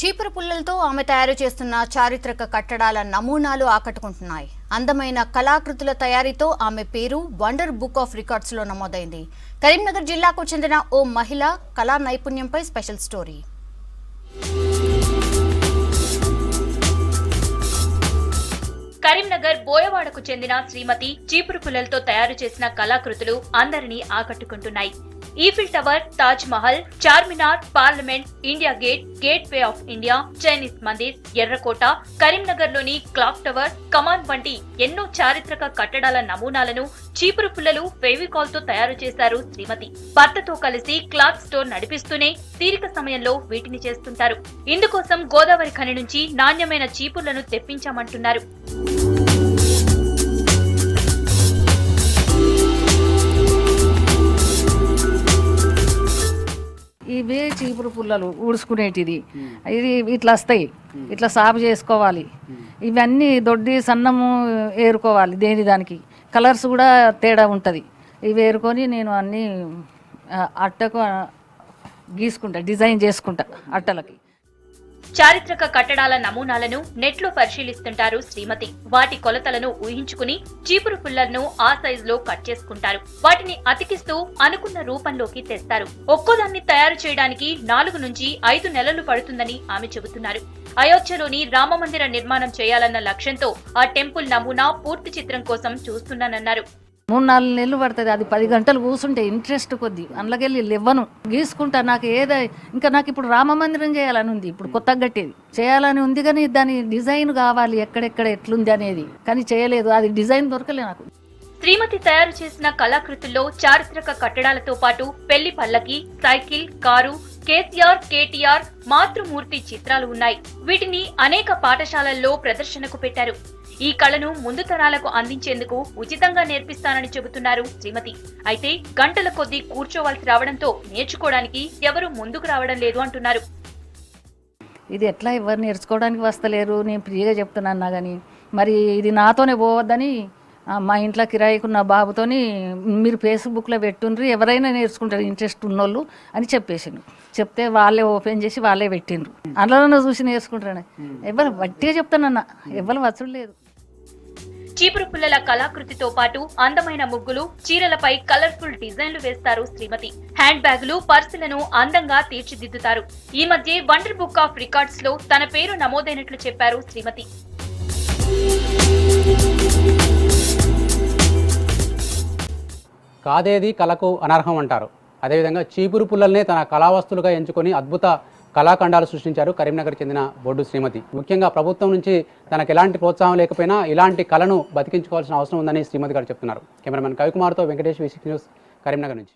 చీపురు పుల్లలతో ఆమె తయారు చేస్తున్న చారిత్రక కట్టడాల నమూనాలు ఆకట్టుకుంటున్నాయి. అందమైన కళాకృతుల తయారీతో ఆమె పేరు వండర్ బుక్ ఆఫ్ రికార్డ్స్లో నమోదైంది. కరీంనగర్ జిల్లాకు చెందిన ఓ మహిళ కళా నైపుణ్యంపై స్పెషల్ స్టోరీ. కరీంనగర్ బోయవాడకు చెందిన శ్రీమతి చీపురు పుల్లలతో తయారు చేసిన కళాకృతులు అందరినీ ఆకట్టుకుంటున్నాయి. Eiffel tower Taj Mahal Charminar parliament India gate gateway of India Chinese Mandir ఎర్రకోట కరీంనగర్లోని క్లాక్ టవర్ కమాన్ వంటి ఎన్నో చారిత్రక కట్టడాల నమూనాలను చీపురు పుల్లలు ఫెవికాల్తో తయారు చేశారు శ్రీమతి. భర్తతో కలిసి క్లాత్ స్టోర్ నడిపిస్తూనే తీరిక సమయంలో వీటిని చేస్తుంటారు. ఇందుకోసం గోదావరి ఖని నుంచి నాణ్యమైన చీపుర్లను తెప్పించామంటున్నారు. చీపురు పుల్లలు ఊడ్చుకునేటిది. ఇది ఇట్లా వస్తాయి. ఇట్లా సాగు చేసుకోవాలి. ఇవన్నీ దొడ్డి సన్నము ఏరుకోవాలి దేని దానికి. కలర్స్ కూడా తేడా ఉంటుంది. ఇవి ఏరుకొని నేను అన్నీ అట్టకు గీసుకుంటా డిజైన్ చేసుకుంటా అట్టలకి. చారిత్రక కట్టడాల నమూనాలను నెట్లో పరిశీలిస్తుంటారు శ్రీమతి. వాటి కొలతలను ఊహించుకుని చీపురు పుల్లలను ఆ సైజులో కట్ చేసుకుంటారు. వాటిని అతికిస్తూ అనుకున్న రూపంలోకి తెస్తారు. ఒక్కోదాన్ని తయారు చేయడానికి నాలుగు నుంచి ఐదు నెలలు పడుతుందని ఆమె చెబుతున్నారు. అయోధ్యలోని రామమందిర నిర్మాణం చేయాలన్న లక్ష్యంతో ఆ టెంపుల్ నమూనా పూర్తి చిత్రం కోసం చూస్తున్నానన్నారు. మూడు నాలుగు నెలలు పడుతుంది. అది పది గంటలు కూర్చుంటే ఇంట్రెస్ట్ కొద్ది. అందులోకెళ్ళి లేవను. గీసుకుంటా నాకు ఏదో ఇంకా నాకు ఇప్పుడు రామ మందిరం చేయాలని ఉంది. ఇప్పుడు కొత్తగా కట్టేది. చేయాలని ఉంది కానీ దాని డిజైన్ కావాలి. ఎక్కడెక్కడ ఎట్లుంది అనేది. కానీ చేయలేదు. అది డిజైన్ దొరకలే నాకు. శ్రీమతి తయారు చేసిన కళాకృతుల్లో చారిత్రక కట్టడాలతో పాటు పెళ్ళి పల్లకి సైకిల్ కారు కేసీఆర్ కేటీఆర్ మాతృమూర్తి చిత్రాలు ఉన్నాయి. వీటిని అనేక పాఠశాలల్లో ప్రదర్శనకు పెట్టారు. ఈ కళను ముందు తరాలకు అందించేందుకు ఉచితంగా నేర్పిస్తానని చెబుతున్నారు శ్రీమతి. అయితే గంటల కొద్దీ కూర్చోవలసి రావడంతో నేర్చుకోవడానికి ఎవరూ ముందుకు రావడం లేదు అంటున్నారు. ఇది ఎట్లా ఎవరు నేర్చుకోవడానికి వస్తలేరు నేను ఫ్రీగా చెప్తున్నాను కానీ మరి ఇది నాతోనే పోవద్దని మా ఇంట్లో కిరాయికున్న బాబుతోని మీరు ఫేస్బుక్లో పెట్టుండ్రి ఎవరైనా నేర్చుకుంటారు ఇంట్రెస్ట్ ఉన్నోళ్ళు అని చెప్పేసిండు చెప్తే వాళ్ళే ఓపెన్ చేసి వాళ్ళే పెట్టిండ్రు. అందులోనే చూసి నేర్చుకుంటారు ఎవరు వట్టిగా చెప్తానన్న ఎవరు వచ్చడం లేదు. చీపురు పుల్లల కళాకృతితో పాటు అందమైన ముగ్గులు చీరలపై కలర్ఫుల్ డిజైన్లు వేస్తారు శ్రీమతి. హ్యాండ్ బ్యాగులు పర్సులను అందంగా తీర్చిదిద్దుతారు. ఈ మధ్య వండర్ బుక్ ఆఫ్ రికార్డ్స్లో తన పేరు నమోదైనట్లు చెప్పారు శ్రీమతి. కాదేది కళకు అనర్హం అంటారు. అదేవిధంగా చీపురు పుల్లల్నే తన కళావస్తులుగా ఎంచుకొని అద్భుత కళాఖండాలు సృష్టించారు కరీంనగర్ చెందిన బొడ్డు శ్రీమతి. ముఖ్యంగా ప్రభుత్వం నుంచి తనకు ఎలాంటి ప్రోత్సాహం లేకపోయినా ఇలాంటి కళను బతికించుకోవాల్సిన అవసరం ఉందని శ్రీమతి గారు చెప్తున్నారు. కెమెరామెన్ కవికుమార్తో వెంకటేష్ విసిక్ న్యూస్ కరీంనగర్ నుంచి.